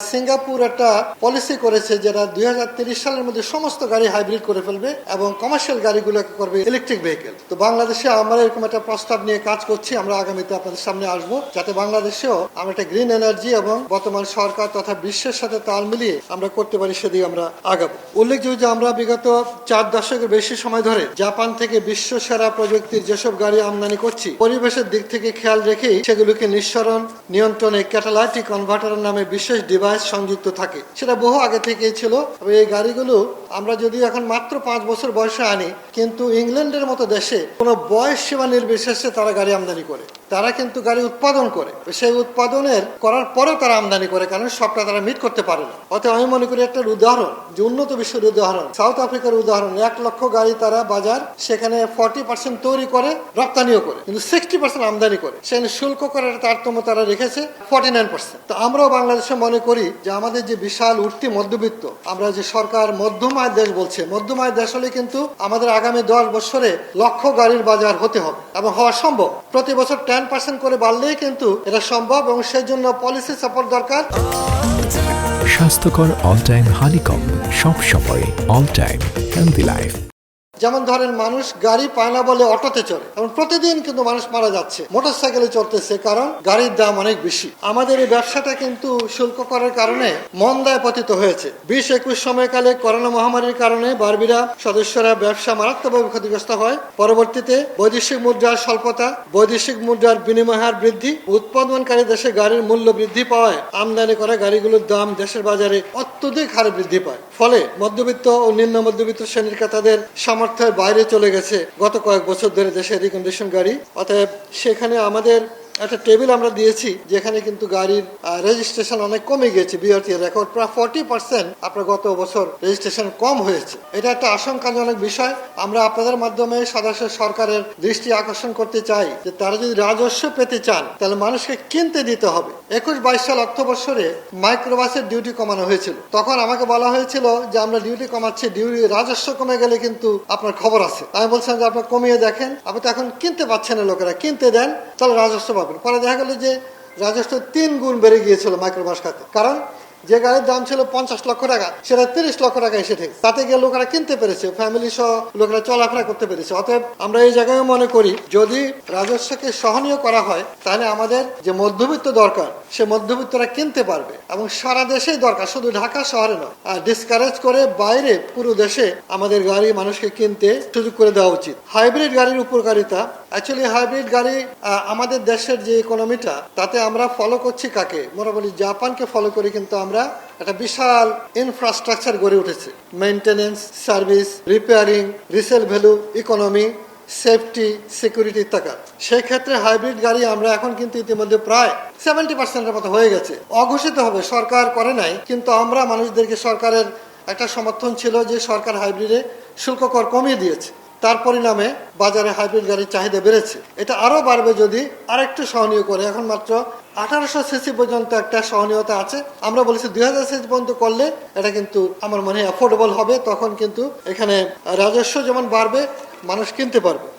Singapore একটা policy করেছে যেটা দুই সালের মধ্যে সমস্ত গাড়ি হাইব্রিড করে ফেলবে এবং কমার্শিয়াল গাড়িগুলোকে করবে ইলেকট্রিক ভেহিকেল তো বাংলাদেশে আমরা এরকম একটা প্রস্তাব নিয়ে কাজ করছি, আমরা আগামীতে আপনাদের সামনে আসব, যাতে বাংলাদেশেও আমরা একটা গ্রিন এনার্জি এবং বর্তমান সরকার তথা বিশ্বের সাথে তাল মিলিয়ে আমরা করতে পারি সেদিকে আমরা আগাবো। উল্লেখযোগ্য যে আমরা বিগত চার দশকের বেশি সময় ধরে জাপান থেকে বিশ্ব সেরা প্রযুক্তির যেসব গাড়ি আমদানি করছি, পরিবেশের দিক থেকে খেয়াল রেখেই সেগুলোকে নিঃসরণ নিয়ন্ত্রণে ক্যাটালাইটিক কনভার্টার নামে বিশেষ ডিভাইস সংযুক্ত থাকে। সেটা বহু আগে থেকেই ছিল। তবে এই গাড়িগুলো আমরা যদি এখন মাত্র পাঁচ বছর বয়সে আনি, কিন্তু ইংল্যান্ডের মতো দেশে কোনো বয়স সীমা নির্বিশেষে তারা গাড়ি আমদানি করে। তারা কিন্তু গাড়ি উৎপাদন করে। সেই উৎপাদনের করার পরেও তারা আমদানি করে, কারণ সবটা তারা মিট করতে পারে না। অতএব আমি মনে করি একটা উদাহরণ, যে উন্নত বিশ্বের উদাহরণ, সাউথ আফ্রিকার উদাহরণ, এক লক্ষ গাড়ি তারা বাজার সেখানে ফর্টি পার্সেন্ট তৈরি করে, রপ্তানিও করে, কিন্তু সিক্সটি পার্সেন্ট আমদানি করে। সেখানে শুল্ক করার তারতম্য তারা রেখেছে ফর্টি নাইন পার্সেন্ট তো আমরাও বাংলাদেশে মনে করি যে আমাদের যে বিশাল উঠতি মধ্যবিত্ত, আমরা যে সরকার মধ্যম আয় দেশ বলছে মধ্যম আয় দেশ হলে কিন্তু আমাদের আগামী দশ বছরে লক্ষ গাড়ির বাজার হতে হবে এবং হওয়া সম্ভব। প্রতি বছর টেন পার্সেন্ট করে বাড়লেই কিন্তু এটা সম্ভব এবং সেই জন্য পলিসি সাপোর্ট দরকার। স্বাস্থ্যকর অল টাইম হানিকম সব সময় অল টাইম হেলদি লাইফ যেমন ধরেন মানুষ গাড়ি পায় না বলে অটোতে চলে এবং প্রতিদিন কিন্তু মানুষ মারা যাচ্ছে। মোটর সাইকেলে চলতেছে কারণ গাড়ির দাম অনেক বেশি। আমাদের এই ব্যবসাটা কিন্তু শুল্ক করার কারণে মন্দায় পতিত হয়েছে। বিশ একুশ সময়কালে করোনা মহামারীর কারণে বারবিরা সদস্যরা ব্যবসা মারাত্মকভাবে ক্ষতিগ্রস্ত হয়। পরবর্তীতে বৈদেশিক মুদ্রার স্বল্পতা, বৈদেশিক মুদ্রার বিনিময় হার বৃদ্ধি, উৎপাদনকারী দেশে গাড়ির মূল্য বৃদ্ধি পাওয়ায় আমদানি করা গাড়িগুলোর দাম দেশের বাজারে অত্যধিক হারে বৃদ্ধি পায়। ফলে মধ্যবিত্ত ও নিম্ন মধ্যবিত্ত শ্রেণির ক্রেতাদের সামর্থ্যের বাইরে চলে গেছে গত কয়েক বছর ধরে দেশে রিকন্ডিশন গাড়ি। অতএব সেখানে আমাদের একটা টেবিল আমরা দিয়েছি, যেখানে কিন্তু গাড়ির রেজিস্ট্রেশন অনেক কমে গেছে বিআরটি রেকর্ড প্রায় ফর্টি পার্সেন্ট আপনার গত বছর রেজিস্ট্রেশন কম হয়েছে। এটা একটা আশঙ্কাজনক বিষয়। আমরা আপনাদের মাধ্যমে সদস্য সরকারের দৃষ্টি আকর্ষণ করতে চাই যে তারা যদি রাজস্ব পেতে চান, তাহলে মানুষকে কিনতে দিতে হবে। একুশ বাইশ সাল অর্থ বছরে মাইক্রোবাসের ডিউটি কমানো হয়েছিল। তখন আমাকে বলা হয়েছিল যে আমরা ডিউটি কমাচ্ছি ডিউটি রাজস্ব কমে গেলে কিন্তু আপনার খবর আছে। আমি বলছিলাম যে আপনার কমিয়ে দেখেন, আপনি তো এখন কিনতে পাচ্ছেন না লোকেরা, কিনতে দেন, তাহলে রাজস্ব পাবেন। পরে দেখা গেল যে রাজস্ব তিন গুণ বেড়ে গিয়েছিল মাইক্রোবাস খাতে। কারণ যে গাড়ির দাম ছিল পঞ্চাশ লক্ষ টাকা, সেটা তিরিশ লক্ষ টাকা এসে ঠিক তাতে গিয়ে লোকেরা কিনতে পেরেছে ফ্যামিলি সহ লোকেরা চলাফেরা করতে পেরেছে। অতএব আমরা এই জায়গায় মনে করি, যদি রাজস্বকে সহনীয় করা হয়, তাহলে আমাদের যে মধ্যবিত্ত দরকার, সে মধ্যবিত্তরা কিনতে পারবে। এবং সারা দেশেই দরকার, শুধু ঢাকা শহরে নয়। আর ডিসকারেজ করে বাইরে, পুরো দেশে আমাদের গাড়ি মানুষকে কিনতে সুযোগ করে দেওয়া উচিত। হাইব্রিড গাড়ির উপকারিতা অ্যাকচুয়ালি হাইব্রিড গাড়ি আমাদের দেশের যে ইকোনমিটা তাতে আমরা ফলো করছি কাকে? মোটামুটি জাপানকে ফলো করি, কিন্তু আমরা একটা বিশাল ইনফ্রাস্ট্রাকচার গড়ে উঠেছে। Maintenance service repairing resale value economy safety security ইত্যাকার সেই ক্ষেত্রে হাইব্রিড গাড়ি আমরা এখন কিন্তু ইতিমধ্যে প্রায় সেভেন্টি পার্সেন্টের মতো হয়ে গেছে। অঘোষিত হবে, সরকার করে নাই, কিন্তু আমরা মানুষদেরকে সরকারের একটা সমর্থন ছিল যে সরকার হাইব্রিডে শুল্ক কর কমিয়ে দিয়েছে। তার পরিণামে বাজারে হাইব্রিড গাড়ির চাহিদা বেড়েছে। এটা আরও বাড়বে যদি আরেকটু সহনীয় করে। এখন মাত্র আঠারোশো সিসি পর্যন্ত একটা সহনীয়তা আছে। আমরা বলেছি দুই হাজার সিসি পর্যন্ত করলে এটা কিন্তু আমার মনে হয় অ্যাফোর্ডেবল হবে। তখন কিন্তু এখানে রাজস্ব যেমন বাড়বে, মানুষ কিনতে পারবে।